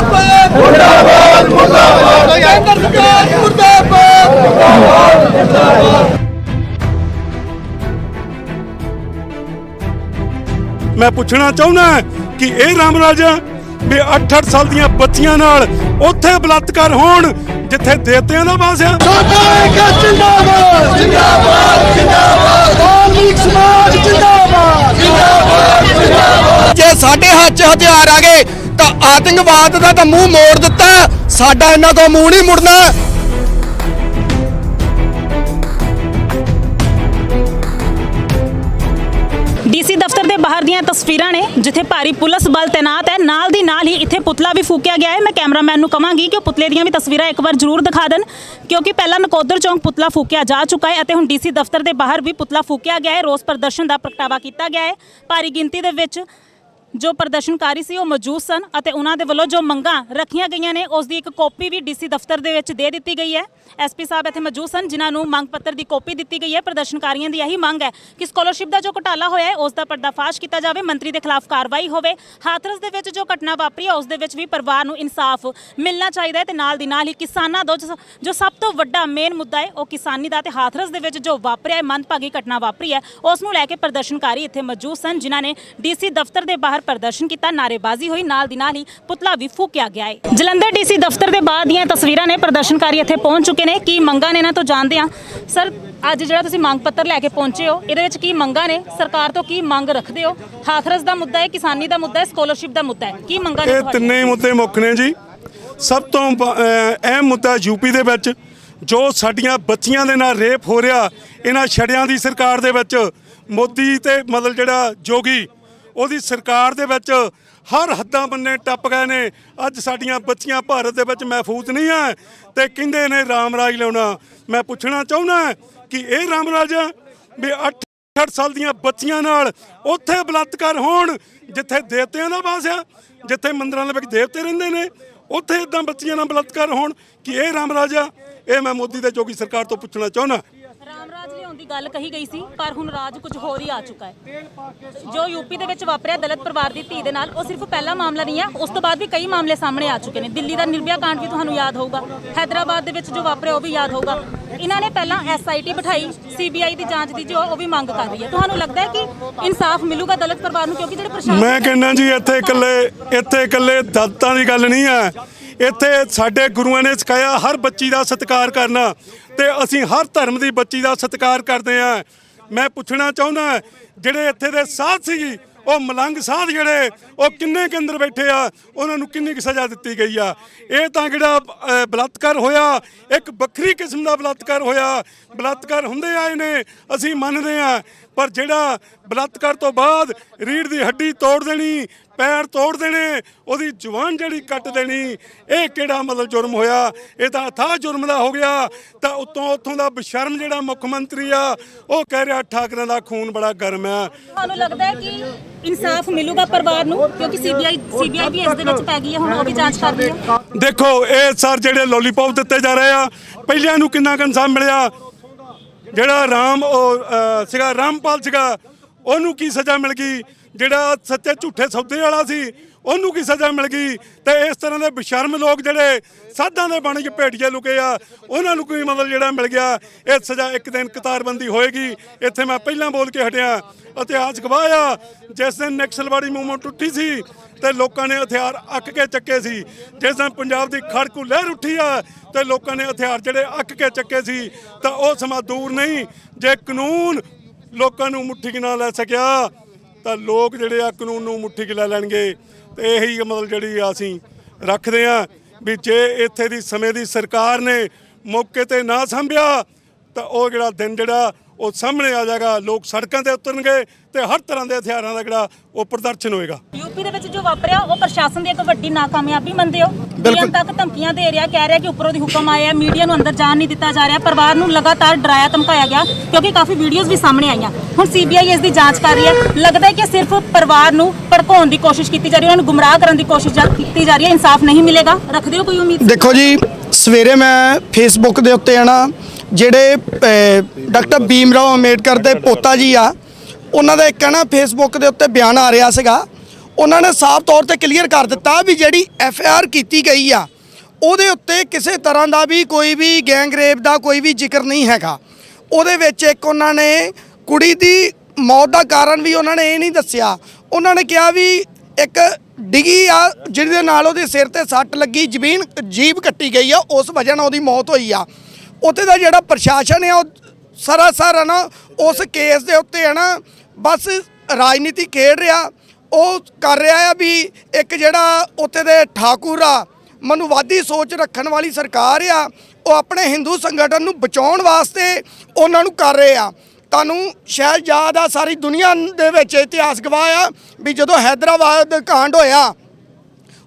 ਮੁਰਦਾਬਾਦ ਮੁਰਦਾਬਾਦ ਮੁਰਦਾਬਾਦ। ਕੇਂਦਰ ਸਰਕਾਰ ਮੁਰਦਾਬਾਦ ਮੈਂ ਪੁੱਛਣਾ ਚਾਹੁੰਦਾ ਕਿ ਇਹ ਰਾਮ ਰਾਜਾ ਵੀ 8-8 ਸਾਲ ਦੀਆਂ ਬੱਚੀਆਂ ਨਾਲ ਉੱਥੇ ਬਲਾਤਕਾਰ ਹੋਣ ਜਿੱਥੇ ਦੇਵਤਿਆਂ ਦਾ ਵਾਸ ਆ? ਸਾਡਾ ਇੱਕ ਜਿੰਦਾਬਾਦ ਜਿੰਦਾਬਾਦ ਜਿੰਦਾਬਾਦ। ਵਾਲਮੀਕ ਸਮਾਜ ਜਿੰਦਾਬਾਦ ਜਿੰਦਾਬਾਦ। ਜੇ ਸਾਡੇ ਹੱਥ 'ਚ ਹਥਿਆਰ ਆ ਗਏ ਤਾਂ ਆਤੰਕਵਾਦ ਦਾ ਤਾਂ ਮੂੰਹ ਮੋੜ ਦਿੱਤਾ। ਸਾਡਾ ਇਹਨਾਂ ਤੋਂ ਮੂੰਹ ਨਹੀਂ ਮੁੜਨਾ। ਡੀਸੀ ਦਫ਼ਤਰ ਦੇ ਬਾਹਰ ਦੀਆਂ ਤਸਵੀਰਾਂ ਨੇ, ਜਿੱਥੇ ਭਾਰੀ ਪੁਲਿਸ ਬਲ ਤੈਨਾਤ ਹੈ, ਨਾਲ ਦੀ ਨਾਲ ਹੀ ਇੱਥੇ ਪੁਤਲਾ ਵੀ ਫੂਕਿਆ ਗਿਆ ਹੈ। ਮੈਂ ਕੈਮਰਾਮੈਨ ਨੂੰ ਕਹਾਂਗੀ ਕਿ ਉਹ ਪੁਤਲੇ ਦੀਆਂ ਵੀ ਤਸਵੀਰਾਂ ਇੱਕ ਵਾਰ ਜ਼ਰੂਰ ਦਿਖਾ ਦੇਣ, ਕਿਉਂਕਿ ਪਹਿਲਾਂ ਨਕੋਦਰ ਚੌਂਕ ਪੁਤਲਾ ਫੂਕਿਆ ਜਾ ਚੁੱਕਾ ਹੈ ਅਤੇ ਹੁਣ ਡੀਸੀ ਦਫ਼ਤਰ ਦੇ ਬਾਹਰ ਵੀ ਪੁਤਲਾ ਫੂਕਿਆ ਗਿਆ ਹੈ। ਰੋਸ ਪ੍ਰਦਰਸ਼ਨ ਦਾ ਪ੍ਰਗਟਾਵਾ ਕੀਤਾ ਗਿਆ ਹੈ। ਭਾਰੀ ਗਿਣਤੀ ਦੇ ਵਿੱਚ ਜੋ ਪ੍ਰਦਰਸ਼ਨਕਾਰੀ ਸੀ ਉਹ ਮੌਜੂਦ ਸਨ ਅਤੇ ਉਹਨਾਂ ਦੇ ਵੱਲੋਂ ਜੋ ਮੰਗਾਂ ਰੱਖੀਆਂ ਗਈਆਂ ਨੇ ਉਸ ਦੀ ਇੱਕ ਕਾਪੀ ਵੀ ਡੀਸੀ ਦਫ਼ਤਰ ਦੇ ਵਿੱਚ ਦੇ ਦਿੱਤੀ ਗਈ ਹੈ। ਐਸਪੀ ਸਾਹਿਬ ਇੱਥੇ ਮੌਜੂਦ ਸਨ, ਜਿਨ੍ਹਾਂ ਨੂੰ ਮੰਗ ਪੱਤਰ ਦੀ ਕਾਪੀ ਦਿੱਤੀ ਗਈ ਹੈ। ਪ੍ਰਦਰਸ਼ਨਕਾਰੀਆਂ ਦੀ ਇਹੀ ਮੰਗ ਹੈ ਕਿ ਸਕਾਲਰਸ਼ਿਪ ਦਾ ਜੋ ਘੁਟਾਲਾ ਹੋਇਆ ਹੈ, ਉਸ ਦਾ ਪਰਦਾਫਾਸ਼ ਕੀਤਾ ਜਾਵੇ, ਮੰਤਰੀ ਦੇ ਖਿਲਾਫ ਕਾਰਵਾਈ ਹੋਵੇ। ਹਾਥਰਸ ਦੇ ਵਿੱਚ ਜੋ ਘਟਨਾ ਵਾਪਰੀ ਹੈ, ਉਸ ਦੇ ਵਿੱਚ ਵੀ ਪਰਿਵਾਰ ਨੂੰ ਇਨਸਾਫ ਮਿਲਣਾ ਚਾਹੀਦਾ ਹੈ ਤੇ ਨਾਲ ਦੀ ਨਾਲ ਹੀ ਕਿਸਾਨਾਂ ਦਾ ਜੋ- ਜੋ ਸਭ ਤੋਂ ਵੱਡਾ ਮੇਨ ਮੁੱਦਾ ਹੈ, ਉਹ ਕਿਸਾਨੀ ਦਾ ਤੇ ਹਾਥਰਸ ਦੇ ਵਿੱਚ ਜੋ ਵਾਪਰਿਆ ਹੈ, ਮੰਦਭਾਗੀ ਘਟਨਾ ਵਾਪਰੀ ਹੈ, ਉਸ ਨੂੰ ਲੈ ਕੇ ਪ੍ਰਦਰਸ਼ਨਕਾਰੀ ਇੱਥੇ ਮੌਜੂਦ ਸਨ, ਜਿਨ੍ਹਾਂ ਨੇ ਡੀਸੀ ਦਫ਼ਤਰ ਦੇ ਬਾਹਰ ਪ੍ਰਦਰਸ਼ਨ ਕੀਤਾ ਨਾਰੇਬਾਜ਼ੀ ਹੋਈ ਨਾਲ ਦੀ ਨਾਲ ਹੀ ਪੁਤਲਾ ਵੀ ਫੂਕਿਆ ਗਿਆ ਹੈ ਜਲੰਧਰ ਡੀਸੀ ਦਫ਼ਤਰ ਦੇ ਬਾਅਦ ਦੀਆਂ ਤਸਵੀਰਾਂ ਨੇ ਪ੍ਰਦਰਸ਼ਨਕਾਰੀ ਇੱਥੇ ਪਹੁੰਚ ਚੁੱਕੇ ਨੇ। ਕੀ ਮੰਗਾਂ ਨੇ ਇਹਨਾਂ ਤੋਂ ਜਾਣਦੇ ਹਾਂ। ਸਰ ਅੱਜ ਜਿਹੜਾ ਤੁਸੀਂ ਮੰਗ ਪੱਤਰ ਲੈ ਕੇ ਪਹੁੰਚੇ ਹੋ ਇਹਦੇ ਵਿੱਚ ਕੀ ਮੰਗਾਂ ਨੇ? ਸਰਕਾਰ ਤੋਂ ਕੀ ਮੰਗ ਰੱਖਦੇ ਹੋ? ਹਾਥਰਸ ਦਾ ਮੁੱਦਾ ਹੈ ਕਿਸਾਨੀ ਦਾ ਮੁੱਦਾ ਹੈ ਸਕਾਲਰਸ਼ਿਪ ਦਾ ਮੁੱਦਾ ਹੈ। ਕੀ ਮੰਗਾਂ ਨੇ ਇਹ? ਤਿੰਨੇ ਮੁੱਦੇ ਮੁੱਖ ਨੇ ਜੀ। ਸਭ ਤੋਂ ਅਹਿਮ ਮੁੱਦਾ ਯੂਪੀ ਦੇ ਵਿੱਚ ਜੋ ਸਾਡੀਆਂ ਬੱਚੀਆਂ ਦੇ ਨਾਲ ਰੇਪ ਹੋ ਰਿਹਾ ਇਹਨਾਂ ਛੜਿਆਂ ਦੀ ਸਰਕਾਰ ਦੇ ਵਿੱਚ ਮੋਦੀ ਤੇ ਮਤਲਬ ਜਿਹੜਾ ਜੋਗੀ ਉਹਦੀ ਸਰਕਾਰ ਦੇ ਵਿੱਚ ਹਰ ਹੱਦਾਂ ਬੰਨੇ ਟੱਪ ਗਏ ਨੇ। ਅੱਜ ਸਾਡੀਆਂ ਬੱਚੀਆਂ ਭਾਰਤ ਦੇ ਵਿੱਚ ਮਹਿਫੂਜ਼ ਨਹੀਂ ਆ ਤੇ ਕਹਿੰਦੇ ਨੇ ਰਾਮ ਰਾਜ ਲਿਆਉਣਾ। ਮੈਂ ਪੁੱਛਣਾ ਚਾਹੁੰਦਾ ਕਿ ਇਹ ਰਾਮ ਰਾਜ ਵੀ 8 60 ਸਾਲ ਦੀਆਂ ਬੱਚੀਆਂ ਨਾਲ ਉੱਥੇ ਬਲਾਤਕਾਰ ਹੋਣ, ਜਿੱਥੇ ਦੇਵਤਿਆਂ ਦਾ ਵਾਸ ਆ, ਜਿੱਥੇ ਮੰਦਰਾਂ ਦੇ ਵਿੱਚ ਦੇਵਤੇ ਰਹਿੰਦੇ ਨੇ, ਉੱਥੇ ਇਦਾਂ ਬੱਚੀਆਂ ਨਾਲ ਬਲਾਤਕਾਰ ਹੋਣ, ਕਿ ਇਹ ਰਾਮ ਰਾਜਾ ਇਹ ਮੈਂ ਮੋਦੀ ਤੇ ਜੋਗੀ ਸਰਕਾਰ ਤੋਂ ਪੁੱਛਣਾ ਚਾਹੁੰਦਾ। ਦੀ ਗੱਲ ਕਹੀ ਗਈ ਸੀ, ਪਰ ਹੁਣ ਰਾਜ ਕੁਝ ਹੋਰ ਹੀ ਆ ਚੁੱਕਾ ਹੈ। ਜੋ ਯੂਪੀ ਦੇ ਵਿੱਚ ਵਾਪਰਿਆ ਦਲਿਤ ਪਰਿਵਾਰ ਦੀ ਧੀ ਦੇ ਨਾਲ, ਉਹ ਸਿਰਫ ਪਹਿਲਾ ਮਾਮਲਾ ਨਹੀਂ ਹੈ, ਉਸ ਤੋਂ ਬਾਅਦ ਵੀ ਕਈ ਮਾਮਲੇ ਸਾਹਮਣੇ ਆ ਚੁੱਕੇ ਨੇ। ਦਿੱਲੀ ਦਾ ਨਿਰਭਇਆ ਕਾਂਡ ਵੀ ਤੁਹਾਨੂੰ ਯਾਦ ਹੋਊਗਾ, ਹੈਦਰਾਬਾਦ ਦੇ ਵਿੱਚ ਜੋ ਵਾਪਰਿਆ ਉਹ ਵੀ ਯਾਦ ਹੋਊਗਾ। ਇਹਨਾਂ ਨੇ ਪਹਿਲਾਂ ਐਸਆਈਟੀ ਬਿਠਾਈ ਸੀਬੀਆਈ ਦੀ ਜਾਂਚ ਦੀ, ਜੋ ਉਹ ਵੀ ਮੰਗ ਕਰ ਰਹੀ ਹੈ। ਤੁਹਾਨੂੰ ਲੱਗਦਾ ਹੈ ਕਿ ਇਨਸਾਫ ਮਿਲੂਗਾ ਦਲਿਤ ਪਰਿਵਾਰ ਨੂੰ, ਕਿਉਂਕਿ ਜਿਹੜੇ ਪ੍ਰਸ਼ਾਸਨ ਮੈਂ ਕਹਿੰਦਾ ਜੀ, ਇੱਥੇ ਇਕੱਲੇ ਇੱਥੇ ਇਕੱਲੇ ਦਲਤਾਂ ਦੀ ਗੱਲ ਨਹੀਂ ਹੈ। ਇੱਥੇ ਸਾਡੇ ਗੁਰੂਆਂ ਨੇ ਸਿਖਾਇਆ ਹਰ ਬੱਚੀ ਦਾ ਸਤਿਕਾਰ ਕਰਨਾ ਤੇ ਅਸੀਂ ਹਰ ਧਰਮ ਦੀ ਬੱਚੀ ਦਾ ਸਤਿਕਾਰ ਕਰਦੇ ਆ ਮੈਂ ਪੁੱਛਣਾ ਚਾਹੁੰਦਾ, ਜਿਹੜੇ ਇੱਥੇ ਦੇ ਸਾਧ ਸੀ, ਉਹ ਮਲੰਗ ਸਾਧ ਜਿਹੜੇ, ਉਹ ਕਿੰਨੇ ਕੇ ਅੰਦਰ ਬੈਠੇ ਆ? ਉਹਨਾਂ ਨੂੰ ਕਿੰਨੀ ਕੁ ਸਜ਼ਾ ਦਿੱਤੀ ਗਈ ਆ? ਇਹ ਤਾਂ ਜਿਹੜਾ ਬਲਾਤਕਾਰ ਹੋਇਆ, ਇੱਕ ਵੱਖਰੀ ਕਿਸਮ ਦਾ ਬਲਾਤਕਾਰ ਹੋਇਆ। ਬਲਾਤਕਾਰ ਹੁੰਦੇ ਆਏ ਨੇ, ਅਸੀਂ ਮੰਨਦੇ ਆ ਪਰ ਜਿਹੜਾ ਬਲਾਤਕਾਰ ਤੋਂ ਬਾਅਦ ਰੀੜ ਦੀ ਹੱਡੀ ਤੋੜ ਦੇਣੀ ਪੈਰ ਤੋੜ ਦੇਣੇ ਉਹਦੀ ਜਵਾਨ ਜਿਹੜੀ ਕੱਟ ਦੇਣੀ ਇਹ ਕਿਹੜਾ ਮਤਲਬ ਜੁਰਮ ਹੋਇਆ? ਇਹ ਤਾਂ ਅਥਾਹ ਜੁਰਮ ਦਾ ਹੋ ਗਿਆ। ਤਾਂ ਉਤੋਂ ਉੱਥੋਂ ਦਾ ਬਸ਼ਰਮ ਜਿਹੜਾ ਮੁੱਖ ਮੰਤਰੀ ਆ ਉਹ ਕਹਿ ਰਿਹਾ ਠਾਕਰਾਂ ਦਾ ਖੂਨ ਬੜਾ ਗਰਮ ਆ। ਤੁਹਾਨੂੰ ਲੱਗਦਾ ਹੈ ਕਿ ਇਨਸਾਫ ਮਿਲੂਗਾ ਪਰਿਵਾਰ ਨੂੰ ਕਿਉਂਕਿ ਸੀਬੀਆਈ ਸੀਬੀਆਈ ਵੀ ਇਸ ਦੇ ਵਿੱਚ ਪੈ ਗਈ ਹੈ ਹੁਣ ਉਹ ਵੀ ਜਾਂਚ ਕਰ ਰਹੀ ਹੈ? ਦੇਖੋ ਇਹ ਸਰ ਜਿਹੜੇ ਲੋਲੀਪੌਪ ਦਿੱਤੇ ਜਾ ਰਹੇ ਆ ਪਹਿਲਿਆਂ ਨੂੰ ਕਿੰਨਾ ਕੁ ਇਨਸਾਫ ਮਿਲਿਆ? ਜਿਹੜਾ ਰਾਮ ਉਹ ਸੀਗਾ ਰਾਮਪਾਲ ਸੀਗਾ ਉਹਨੂੰ ਕੀ ਸਜ਼ਾ ਮਿਲ ਗਈ? ਜਿਹੜਾ ਸੱਚੇ ਝੂਠੇ ਸੌਦੇ ਵਾਲਾ ਸੀ, ਉਹਨੂੰ ਕੀ ਸਜ਼ਾ ਮਿਲ ਗਈ? ਤੇ ਇਸ ਤਰ੍ਹਾਂ ਦੇ ਬਸ਼ਰਮ ਲੋਕ ਜਿਹੜੇ ਸਾਧਾਂ ਦੇ ਬਣ ਕੇ ਭੇਟੀਏ ਲੁਕੇ ਆ, ਉਹਨਾਂ ਨੂੰ ਕੋਈ ਮਤਲਬ ਜਿਹੜਾ ਮਿਲ ਗਿਆ? ਇਹ ਸਜ਼ਾ ਇੱਕ ਦਿਨ ਕਤਾਰਬੰਦੀ ਹੋਏਗੀ। ਇੱਥੇ ਮੈਂ ਪਹਿਲਾਂ ਬੋਲ ਕੇ ਹਟਿਆ। ਇਤਿਹਾਸ ਗਵਾਹ ਆ, ਜਿਸ ਦਿਨ ਨਕਸਲਵਾੜੀ ਮੂਵਮੈਂਟ ਟੁੱਟੀ ਸੀ ਤੇ ਲੋਕਾਂ ਨੇ ਹਥਿਆਰ ਅੱਕ ਕੇ ਚੱਕੇ ਸੀ। ਜਿਸ ਦਿਨ ਪੰਜਾਬ ਦੀ ਖੜਕੂ ਲਹਿਰ ਉੱਠੀ ਆ ਤੇ ਲੋਕਾਂ ਨੇ ਹਥਿਆਰ ਜਿਹੜੇ ਅੱਕ ਕੇ ਚੱਕੇ ਸੀ, ਤਾਂ ਉਹ ਸਮਾਂ ਦੂਰ ਨਹੀਂ, ਜੇ ਕਾਨੂੰਨ ਲੋਕਾਂ ਨੂੰ ਮੁੱਠੀ 'ਚ ਨਾ ਲੈ ਸਕਿਆ ਤਾਂ ਲੋਕ ਜਿਹੜੇ ਆ ਕਾਨੂੰਨ ਨੂੰ ਮੁੱਠੀ 'ਚ ਲੈ ਲੈਣਗੇ ਤੇ ਇਹੀ ਮਤਲਬ ਜਿਹੜੀ ਆ ਅਸੀਂ ਰੱਖਦੇ ਆ ਵੀ ਜੇ ਇੱਥੇ ਦੀ ਸਮੇਂ ਦੀ ਸਰਕਾਰ ਨੇ ਮੌਕੇ ਤੇ ਨਾ ਸੰਭਿਆ ਤਾਂ ਉਹ ਜਿਹੜਾ ਦਿਨ ਜਿਹੜਾ ਉਹ ਸਾਹਮਣੇ ਆ ਜਾਏਗਾ ਲੋਕ ਸੜਕਾਂ ਤੇ ਉਤਰਨਗੇ ਤੇ ਹਰ ਤਰ੍ਹਾਂ ਦੇ ਹਥਿਆਰਾਂ ਦਾ ਜਿਹੜਾ ਉਹ ਪ੍ਰਦਰਸ਼ਨ ਹੋਏਗਾ। ਯੂਪੀ ਦੇ ਵਿੱਚ ਜੋ ਵਾਪਰਿਆ ਉਹ ਪ੍ਰਸ਼ਾਸਨ ਦੀ ਇੱਕ ਵੱਡੀ ਨਾਕਾਮਯਾਬੀ ਮੰਨਦੇ ਹੋ? ਬਿਲਕੁਲ। ਤੱਕ ਧਮਕੀਆਂ ਦੇ ਰਿਹਾ ਕਹਿ ਰਿਹਾ ਕਿ ਉੱਪਰੋਂ ਦੀ ਹੁਕਮ ਆਇਆ ਮੀਡੀਆ ਨੂੰ ਅੰਦਰ ਜਾਣ ਨਹੀਂ ਦਿੱਤਾ ਜਾ ਰਿਹਾ ਪਰਿਵਾਰ ਨੂੰ ਲਗਾਤਾਰ ਡਰਾਇਆ ਧਮਕਾਇਆ ਗਿਆ ਕਿਉਂਕਿ ਕਾਫੀ ਵੀਡੀਓਜ਼ ਵੀ ਸਾਹਮਣੇ ਆਈਆਂ। ਹੁਣ ਸੀਬੀਆਈ ਇਸ ਦੀ ਜਾਂਚ ਕਰ ਰਹੀ ਹੈ। ਲੱਗਦਾ ਹੈ ਕਿ ਸਿਰਫ ਪਰਿਵਾਰ ਨੂੰ ਭੜਕਾਉਣ ਦੀ ਕੋਸ਼ਿਸ਼ ਕੀਤੀ ਜਾ ਰਹੀ ਹੈ ਉਹਨਾਂ ਨੂੰ ਗੁੰਮਰਾਹ ਕਰਨ ਦੀ ਕੋਸ਼ਿਸ਼ ਜਾ- ਕੀਤੀ ਜਾ ਰਹੀ ਹੈ ਇਨਸਾਫ ਨਹੀਂ ਮਿਲੇਗਾ। ਰੱਖਦੇ ਹੋ ਕੋਈ ਉਮੀਦ? ਦੇਖੋ ਜੀ ਸਵੇਰੇ ਮੈਂ ਫੇਸਬੁੱਕ ਦੇ ਉੱਤੇ ਆਣਾ ਜਿਹੜੇ ਡਾਕਟਰ ਭੀਮ ਰਾਓ ਅੰਬੇਡਕਰ ਦੇ ਪੋਤਾ ਜੀ ਆ, ਉਹਨਾਂ ਦਾ ਇੱਕ ਹੈ ਨਾ ਫੇਸਬੁੱਕ ਦੇ ਉੱਤੇ ਬਿਆਨ ਆ ਰਿਹਾ ਸੀਗਾ। ਉਹਨਾਂ ਨੇ ਸਾਫ਼ ਤੌਰ ਤੇ ਕਲੀਅਰ ਕਰ ਦਿੱਤਾ ਵੀ ਜਿਹੜੀ ਐਫ ਆਰ ਕੀਤੀ ਗਈ ਆ, ਉਹਦੇ ਉੱਤੇ ਕਿਸੇ ਤਰ੍ਹਾਂ ਦਾ ਵੀ ਕੋਈ ਵੀ ਗੈਂਗ ਰੇਪ ਦਾ ਕੋਈ ਵੀ ਜ਼ਿਕਰ ਨਹੀਂ ਹੈਗਾ। ਉਹਦੇ ਵਿੱਚ ਇੱਕ ਉਹਨਾਂ ਨੇ ਕੁੜੀ ਦੀ ਮੌਤ ਦਾ ਕਾਰਨ ਵੀ ਉਹਨਾਂ ਨੇ ਇਹ ਨਹੀਂ ਦੱਸਿਆ। ਉਹਨਾਂ ਨੇ ਕਿਹਾ ਵੀ ਇੱਕ ਡਿੱਗੀ ਆ, ਜਿਹਦੇ ਨਾਲ ਉਹਦੇ ਸਿਰ ਤੇ ਸੱਟ ਲੱਗੀ, ਜ਼ਮੀਨ ਜੀਭ ਕੱਟੀ ਗਈ ਆ, ਉਸ ਵਜ੍ਹਾ ਨਾਲ ਉਹਦੀ ਮੌਤ ਹੋਈ ਆ। ਉੱਥੇ ਦਾ ਜਿਹੜਾ ਪ੍ਰਸ਼ਾਸਨ ਹੈ, ਉਹ ਸਰਾਸਰ ਹੈ ਨਾ, ਉਸ ਕੇਸ ਦੇ ਉੱਤੇ ਹੈ ਨਾ, ਬਸ ਰਾਜਨੀਤੀ ਖੇਡ ਰਿਹਾ। ਉਹ ਕਰ ਰਿਹਾ ਆ ਵੀ ਇੱਕ ਜਿਹੜਾ ਉੱਥੇ ਦੇ ਠਾਕੁਰ ਆ ਮਨੁਵਾਦੀ ਸੋਚ ਰੱਖਣ ਵਾਲੀ ਸਰਕਾਰ ਆ, ਉਹ ਆਪਣੇ ਹਿੰਦੂ ਸੰਗਠਨ ਨੂੰ ਬਚਾਉਣ ਵਾਸਤੇ ਉਹਨਾਂ ਨੂੰ ਕਰ ਰਹੇ ਆ। ਤੁਹਾਨੂੰ ਸ਼ਾਇਦ ਯਾਦ ਆ, ਸਾਰੀ ਦੁਨੀਆ ਦੇ ਵਿੱਚ ਇਤਿਹਾਸ ਗਵਾਹ ਆ ਵੀ ਜਦੋਂ ਹੈਦਰਾਬਾਦ ਕਾਂਡ ਹੋਇਆ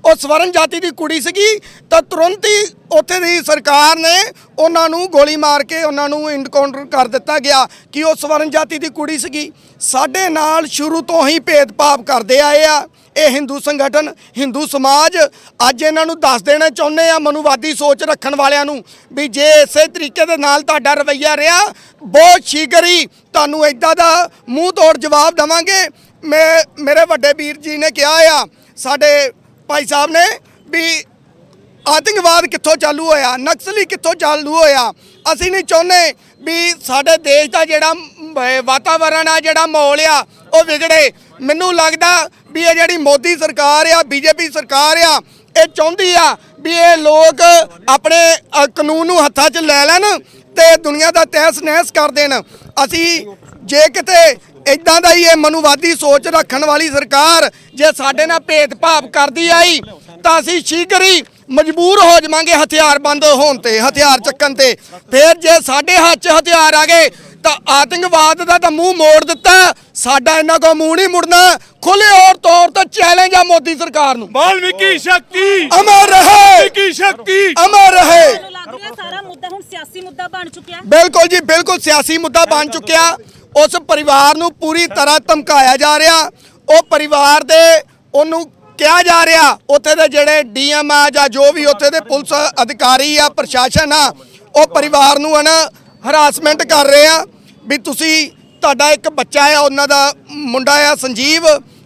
ਉਹ ਸਵਰਨ ਜਾਤੀ ਦੀ ਕੁੜੀ ਸੀਗੀ, ਤਾਂ ਤੁਰੰਤ ਹੀ ਉੱਥੇ ਦੀ ਸਰਕਾਰ ਨੇ ਉਹਨਾਂ ਨੂੰ ਗੋਲੀ ਮਾਰ ਕੇ ਉਹਨਾਂ ਨੂੰ ਇਨਕਾਊਂਟਰ ਕਰ ਦਿੱਤਾ ਗਿਆ ਕਿ ਉਹ ਸਵਰਨ ਜਾਤੀ ਦੀ ਕੁੜੀ ਸੀਗੀ। ਸਾਡੇ ਨਾਲ ਸ਼ੁਰੂ ਤੋਂ ਹੀ ਭੇਦਭਾਵ ਕਰਦੇ ਆਏ ਆ। ਇਹ ਹਿੰਦੂ ਸੰਗਠਨ, ਹਿੰਦੂ ਸਮਾਜ, ਅੱਜ ਇਹਨਾਂ ਨੂੰ ਦੱਸ ਦੇਣਾ ਚਾਹੁੰਦੇ ਆ ਮਨੁਵਾਦੀ ਸੋਚ ਰੱਖਣ ਵਾਲਿਆਂ ਨੂੰ ਵੀ ਜੇ ਇਸੇ ਤਰੀਕੇ ਦੇ ਨਾਲ ਤੁਹਾਡਾ ਰਵੱਈਆ ਰਿਹਾ, ਬਹੁਤ ਸ਼ੀਘਰ ਹੀ ਤੁਹਾਨੂੰ ਇਦਾਂ ਦਾ ਮੂੰਹ ਤੋੜ ਜਵਾਬ ਦਵਾਂਗੇ। ਮੈਂ, ਮੇਰੇ ਵੱਡੇ ਵੀਰ ਜੀ ਨੇ ਕਿਹਾ ਆ, ਸਾਡੇ ਭਾਈ ਸਾਹਿਬ ਨੇ ਵੀ ਆਤੰਕਵਾਦ ਕਿੱਥੋਂ ਚਾਲੂ ਹੋਇਆ ਨਕਸਲੀ ਕਿੱਥੋਂ ਚਾਲੂ ਹੋਇਆ? ਅਸੀਂ ਨਹੀਂ ਚਾਹੁੰਦੇ ਵੀ ਸਾਡੇ ਦੇਸ਼ ਦਾ ਜਿਹੜਾ ਮ, ਵਾਤਾਵਰਣ ਆ ਜਿਹੜਾ ਮਾਹੌਲ ਆ ਉਹ ਵਿਗੜੇ। ਮੈਨੂੰ ਲੱਗਦਾ ਵੀ ਇਹ ਜਿਹੜੀ ਮੋਦੀ ਸਰਕਾਰ ਆ ਬੀਜੇਪੀ ਸਰਕਾਰ ਆ ਇਹ ਚਾਹੁੰਦੀ ਆ ਵੀ ਇਹ ਲੋਕ ਆਪਣੇ ਕਾਨੂੰਨ ਨੂੰ ਹੱਥਾਂ 'ਚ ਲੈ ਲੈਣ ਤੇ ਦੁਨੀਆ ਦਾ ਤਹਿਸ ਨਹਿਸ ਕਰ ਦੇਣ। ਅਸੀਂ ਜੇ ਕਿਤੇ ਇਦਾਂ ਦਾ ਹੀ ਇਹ ਮਨੂਵਾਦੀ ਸੋਚ ਰੱਖਣ ਵਾਲੀ ਸਰਕਾਰ ਜੇ ਸਾਡੇ ਨਾਲ ਭੇਦਭਾਵ ਕਰਦੀ ਆਈ ਤਾਂ ਅਸੀਂ ਸ਼ੀਘਰ ਹੀ ਮਜਬੂਰ ਹੋ ਜਾਵਾਂਗੇ ਹਥਿਆਰ ਬੰਦ ਹੋਣ ਤੇ ਹਥਿਆਰ ਚੱਕਣ ਤੇ। ਫਿਰ ਜੇ ਸਾਡੇ ਹੱਥ 'ਚ ਹਥਿਆਰ ਆ ਗਏ ਤਾਂ ਆਤੰਕਵਾਦ ਦਾ ਤਾਂ ਮੂੰਹ ਮੋੜ ਦਿੱਤਾ। ਸਾਡਾ ਇਹਨਾਂ ਕੋ ਮੂੰਹ ਨਹੀਂ ਮੁੜਨਾ। ਖੁੱਲੇ ਔਰ ਤੌਰ ਤੇ ਚੈਲੰਜ ਆ ਮੋਦੀ ਸਰਕਾਰ ਨੂੰ। ਵਾਲਮੀਕੀ ਸ਼ਕਤੀ। ਅਮਰ ਰਹੇ। ਵਾਲਮੀਕੀ ਸ਼ਕਤੀ। ਅਮਰ ਰਹੇ। ਮੈਨੂੰ ਲੱਗ ਰਿਹਾ ਸਾਰਾ ਮੁੱਦਾ ਹੁਣ ਸਿਆਸੀ ਮੁੱਦਾ ਬਣ ਚੁੱਕਿਆ। ਬਿਲਕੁਲ ਜੀ ਬਿਲਕੁਲ ਸਿਆਸੀ ਮੁੱਦਾ ਬਣ ਚੁੱਕਿਆ। ਉਸ ਪਰਿਵਾਰ ਨੂੰ ਪੂਰੀ ਤਰ੍ਹਾਂ ਧਮਕਾਇਆ ਜਾ ਰਿਹਾ। ਉਹ ਪਰਿਵਾਰ ਦੇ ਉਹਨੂੰ ਕਿਹਾ ਜਾ ਰਿਹਾ, ਉੱਥੇ ਦੇ ਜਿਹੜੇ ਡੀਐਮ ਆ ਜਾਂ ਜੋ ਵੀ ਉੱਥੇ ਦੇ ਪੁਲਿਸ ਅਧਿਕਾਰੀ ਆ, ਪ੍ਰਸ਼ਾਸਨ ਆ, ਉਹ ਪਰਿਵਾਰ ਨੂੰ ਹਨ ਹਰਾਸਮੈਂਟ ਕਰ ਰਹੇ ਆ ਵੀ ਤੁਸੀਂ ਤੁਹਾਡਾ ਇੱਕ ਬੱਚਾ ਆ, ਉਹਨਾਂ ਦਾ ਮੁੰਡਾ ਆ ਸੰਜੀਵ,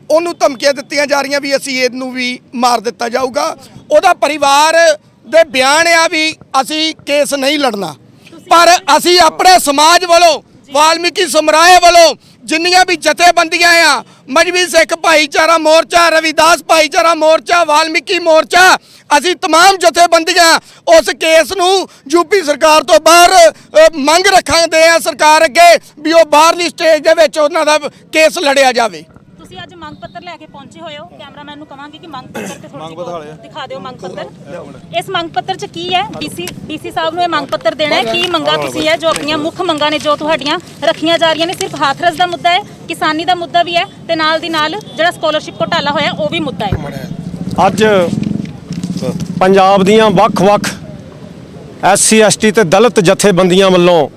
ਉਹਨੂੰ ਧਮਕੀਆਂ ਦਿੱਤੀਆਂ ਜਾ ਰਹੀਆਂ ਵੀ ਅਸੀਂ ਇਹਨੂੰ ਵੀ ਮਾਰ ਦਿੱਤਾ ਜਾਊਗਾ। ਉਹਦਾ ਪਰਿਵਾਰ ਦੇ ਬਿਆਨ ਆ ਵੀ ਅਸੀਂ ਕੇਸ ਨਹੀਂ ਲੜਨਾ। ਪਰ ਅਸੀਂ ਆਪਣੇ ਸਮਾਜ ਵੱਲੋਂ ਵਾਲਮੀਕੀ ਸਮਰਾਏ ਵੱਲੋਂ ਜਿੰਨੀਆਂ ਵੀ ਜਥੇਬੰਦੀਆਂ ਆ ਮਜਬੀ ਸਿੱਖ ਭਾਈਚਾਰਾ ਮੋਰਚਾ ਰਵਿਦਾਸ ਭਾਈਚਾਰਾ ਮੋਰਚਾ ਵਾਲਮੀਕੀ ਮੋਰਚਾ ਅਸੀਂ तमाम ਜਥੇਬੰਦੀਆਂ ਉਸ ਕੇਸ ਨੂੰ ਯੂਪੀ ਸਰਕਾਰ ਤੋਂ ਬਾਹਰ ਅ, ਮੰਗ ਰੱਖਾਂਦੇ ਆ ਸਰਕਾਰ ਅੱਗੇ ਵੀ ਉਹ ਬਾਹਰਲੀ ਸਟੇਜ ਦੇ ਵਿੱਚ ਉਹਨਾਂ ਦਾ ਕੇਸ ਲੜਿਆ ਜਾਵੇ ਤੁਸੀਂ ਅੱਜ ਮੰਗ ਪੱਤਰ ਲੈ ਕੇ ਪਹੁੰਚੇ ਹੋਏ ਹੋ ਕੈਮਰਾਮੈਨ ਨੂੰ ਕਵਾਂਗੀ ਕਿ ਮੰਗ ਪੱਤਰ ਤੇ ਥੋੜੀ ਦਿਖਾ ਦਿਓ ਮੰਗ ਪੱਤਰ। ਇਸ ਮੰਗ ਪੱਤਰ 'ਚ ਕੀ ਹੈ? ਡੀਸੀ ਡੀਸੀ ਸਾਹਿਬ ਨੂੰ ਇਹ ਮੰਗ ਪੱਤਰ ਦੇਣਾ ਹੈ ਕੀ ਮੰਗਾਂ ਤੁਸੀਂ ਹੈ ਜੋ ਆਪਣੀਆਂ ਮੁੱਖ ਮੰਗਾਂ ਨੇ ਜੋ ਤੁਹਾਡੀਆਂ ਰੱਖੀਆਂ ਜਾ ਰਹੀਆਂ ਨੇ ਸਿਰਫ ਹਾਥਰਸ ਦਾ ਮੁੱਦਾ ਹੈ ਕਿਸਾਨੀ ਦਾ ਮੁੱਦਾ ਵੀ ਹੈ ਤੇ ਨਾਲ ਦੀ ਨਾਲ ਜਿਹੜਾ ਸਕਾਲਰਸ਼ਿਪ ਘੋਟਾਲਾ ਹੋਇਆ ਉਹ ਵੀ ਮੁੱਦਾ ਹੈ। ਅੱਜ ਪੰਜਾਬ ਦੀਆਂ ਵੱਖ-ਵੱਖ ਐਸਸੀ ਐਸਟੀ ਤੇ ਦਲਿਤ ਜਥੇਬੰਦੀਆਂ ਵੱਲੋਂ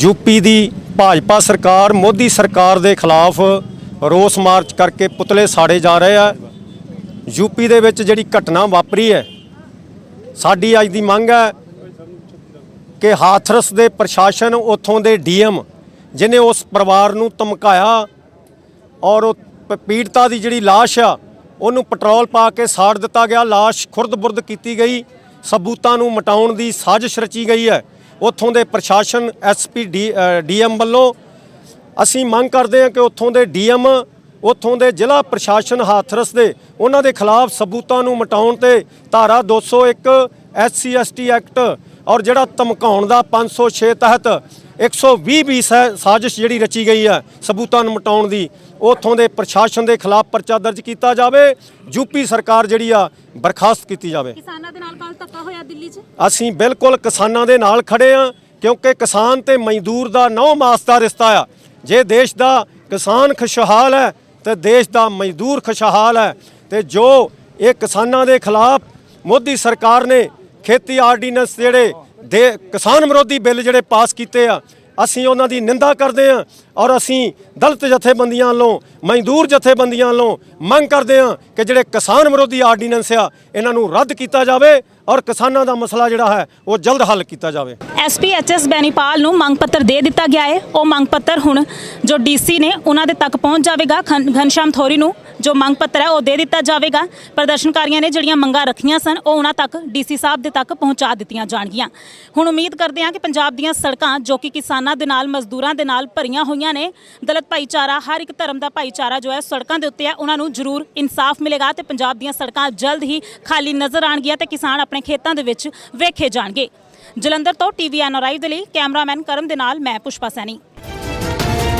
ਯੂਪੀ ਦੀ ਭਾਜਪਾ ਸਰਕਾਰ ਮੋਦੀ ਸਰਕਾਰ ਦੇ ਖਿਲਾਫ ਰੋਸ ਮਾਰਚ ਕਰਕੇ ਪੁਤਲੇ ਸਾੜੇ ਜਾ ਰਹੇ ਆ। ਯੂਪੀ ਦੇ ਵਿੱਚ ਜਿਹੜੀ ਘਟਨਾ ਵਾਪਰੀ ਹੈ, ਸਾਡੀ ਅੱਜ ਦੀ ਮੰਗ ਹੈ ਕਿ ਹਾਥਰਸ ਦੇ ਪ੍ਰਸ਼ਾਸਨ, ਉੱਥੋਂ ਦੇ ਡੀਐਮ ਜਿਨੇ ਉਸ ਪਰਿਵਾਰ ਨੂੰ ਧਮਕਾਇਆ ਔਰ ਉਹ ਪ- ਪੀੜਤਾ ਦੀ ਜਿਹੜੀ ਲਾਸ਼ ਆ, ਉਹਨੂੰ ਪੈਟਰੋਲ ਪਾ ਕੇ ਸਾੜ ਦਿੱਤਾ ਗਿਆ। ਲਾਸ਼ ਖੁਰਦ-ਬੁਰਦ ਕੀਤੀ ਗਈ। ਸਬੂਤਾਂ ਨੂੰ ਮਟਾਉਣ ਦੀ ਸਾਜ਼ਿਸ਼ ਰਚੀ ਗਈ ਹੈ। ਉੱਥੋਂ ਦੇ ਪ੍ਰਸ਼ਾਸਨ ਐਸਪੀ ਡੀਐਮ ਵੱਲੋਂ ਅਸੀਂ ਮੰਗ ਕਰਦੇ ਹਾਂ ਕਿ ਉੱਥੋਂ ਦੇ ਡੀਐਮ, ਉੱਥੋਂ ਦੇ ਜ਼ਿਲ੍ਹਾ ਪ੍ਰਸ਼ਾਸਨ ਹਾਥਰਸ ਦੇ ਉਹਨਾਂ ਦੇ ਖਿਲਾਫ ਸਬੂਤਾਂ ਨੂੰ ਮਟਾਉਣ ਤੇ ਧਾਰਾ 201 ਐਸਸੀ, ਐਸਟੀ ਐਕਟ ਔਰ ਜਿਹੜਾ ਧਮਕਾਉਣ ਦਾ 506 ਤਹਿਤ 120 ਵੀ ਸਾ- ਸਾਜ਼ਿਸ਼ ਜਿਹੜੀ ਰਚੀ ਗਈ ਹੈ ਸਬੂਤਾਂ ਨੂੰ ਮਟਾਉਣ ਦੀ। ਉੱਥੋਂ ਦੇ ਪ੍ਰਸ਼ਾਸਨ ਦੇ ਖਿਲਾਫ ਪਰਚਾ ਦਰਜ ਕੀਤਾ ਜਾਵੇ ਯੂਪੀ ਸਰਕਾਰ ਜਿਹੜੀ ਆ ਬਰਖਾਸਤ ਕੀਤੀ ਜਾਵੇ। ਕਿਸਾਨਾਂ ਦੇ ਨਾਲ ਕੱਲ ਧੱਕਾ ਹੋਇਆ ਦਿੱਲੀ 'ਚ? ਅਸੀਂ ਬਿਲਕੁਲ ਕਿਸਾਨਾਂ ਦੇ ਨਾਲ ਖੜੇ ਆ ਕਿਉਂਕਿ ਕਿਸਾਨ ਤੇ ਮਜ਼ਦੂਰ ਦਾ ਨੌ ਮਾਸ ਦਾ ਰਿਸ਼ਤਾ ਆ। ਜੇ ਦੇਸ਼ ਦਾ ਕਿਸਾਨ ਖੁਸ਼ਹਾਲ ਹੈ ਤੇ ਦੇਸ਼ ਦਾ ਮਜ਼ਦੂਰ ਖੁਸ਼ਹਾਲ ਹੈ ਤੇ ਜੋ ਇਹ ਕਿਸਾਨਾਂ ਦੇ ਖਿਲਾਫ ਮੋਦੀ ਸਰਕਾਰ ਨੇ ਖੇਤੀ ਆਰਡੀਨੈਂਸ ਜਿਹੜੇ ਦੇ ਕਿਸਾਨ ਵਿਰੋਧੀ ਬਿੱਲ ਜਿਹੜੇ ਪਾਸ ਕੀਤੇ ਆ ਅਸੀਂ ਉਹਨਾਂ ਦੀ ਨਿੰਦਾ ਕਰਦੇ ਹਾਂ ਔਰ ਅਸੀਂ ਦਲਿਤ ਜਥੇਬੰਦੀਆਂ ਵੱਲੋਂ, ਮਜ਼ਦੂਰ ਜਥੇਬੰਦੀਆਂ ਵੱਲੋਂ ਮੰਗ ਕਰਦੇ ਹਾਂ ਕਿ ਜਿਹੜੇ ਕਿਸਾਨ ਵਿਰੋਧੀ ਆਰਡੀਨੈਂਸ ਆ, ਇਹਨਾਂ ਨੂੰ ਰੱਦ ਕੀਤਾ ਜਾਵੇ ਔਰ ਕਿਸਾਨਾਂ ਦਾ ਮਸਲਾ ਜਿਹੜਾ ਹੈ ਉਹ ਜਲਦ ਹੱਲ ਕੀਤਾ ਜਾਵੇ। ਐਸਪੀਐਚਐਸ ਬੈਨੀਪਾਲ ਨੂੰ ਮੰਗ ਪੱਤਰ ਦੇ ਦਿੱਤਾ ਗਿਆ ਹੈ। ਉਹ ਮੰਗ ਪੱਤਰ ਹੁਣ ਜੋ ਡੀਸੀ ਨੇ ਉਹਨਾਂ ਦੇ ਤੱਕ ਪਹੁੰਚ ਜਾਵੇਗਾ ਖਨ- ਘਨਸ਼ਾਮ ਥੋਰੀ ਨੂੰ। ਜੋ ਮੰਗ ਪੱਤਰ ਹੈ ਉਹ ਦੇ ਦਿੱਤਾ ਜਾਵੇਗਾ। ਪ੍ਰਦਰਸ਼ਨਕਾਰੀਆਂ ਨੇ ਜਿਹੜੀਆਂ ਮੰਗਾਂ ਰੱਖੀਆਂ ਸਨ, ਉਹ ਉਹਨਾਂ ਤੱਕ ਡੀਸੀ ਸਾਹਿਬ ਦੇ ਤੱਕ ਪਹੁੰਚਾ ਦਿੱਤੀਆਂ ਜਾਣਗੀਆਂ। ਹੁਣ ਉਮੀਦ ਕਰਦੇ ਹਾਂ ਕਿ ਪੰਜਾਬ ਦੀਆਂ ਸੜਕਾਂ, ਜੋ ਕਿ ਕਿਸਾਨਾਂ ਦੇ ਨਾਲ, ਮਜ਼ਦੂਰਾਂ ਦੇ ਨਾਲ ਭਰੀਆਂ ਹੋਈਆਂ ਨੇ, ਦਲਿਤ ਭਾਈਚਾਰਾ, ਹਰ ਇੱਕ ਧਰਮ ਦਾ ਭਾਈਚਾਰਾ ਜੋ ਹੈ ਸੜਕਾਂ ਦੇ ਉੱਤੇ ਹੈ, ਉਹਨਾਂ ਨੂੰ ਜ਼ਰੂਰ ਇਨਸਾਫ ਮਿਲੇਗਾ ਤੇ ਪੰਜਾਬ ਦੀਆਂ ਸੜਕਾਂ ਜਲਦ ਹੀ ਖਾਲੀ ਨਜ਼ਰ ਆਣਗੀਆਂ ਤੇ ਕਿਸਾਨ ਆਪਣੇ ਖੇਤਾਂ ਦੇ ਵਿੱਚ ਵੇਖੇ ਜਾਣਗੇ। ਜਲੰਧਰ ਤੋਂ ਟੀਵੀ ਐਨਆਰਆਈ ਦੇ ਲਈ ਕੈਮਰਾਮੈਨ ਕਰਮ ਦੇ ਨਾਲ ਮੈਂ ਪੁਸ਼ਪਾ ਸੈਣੀ।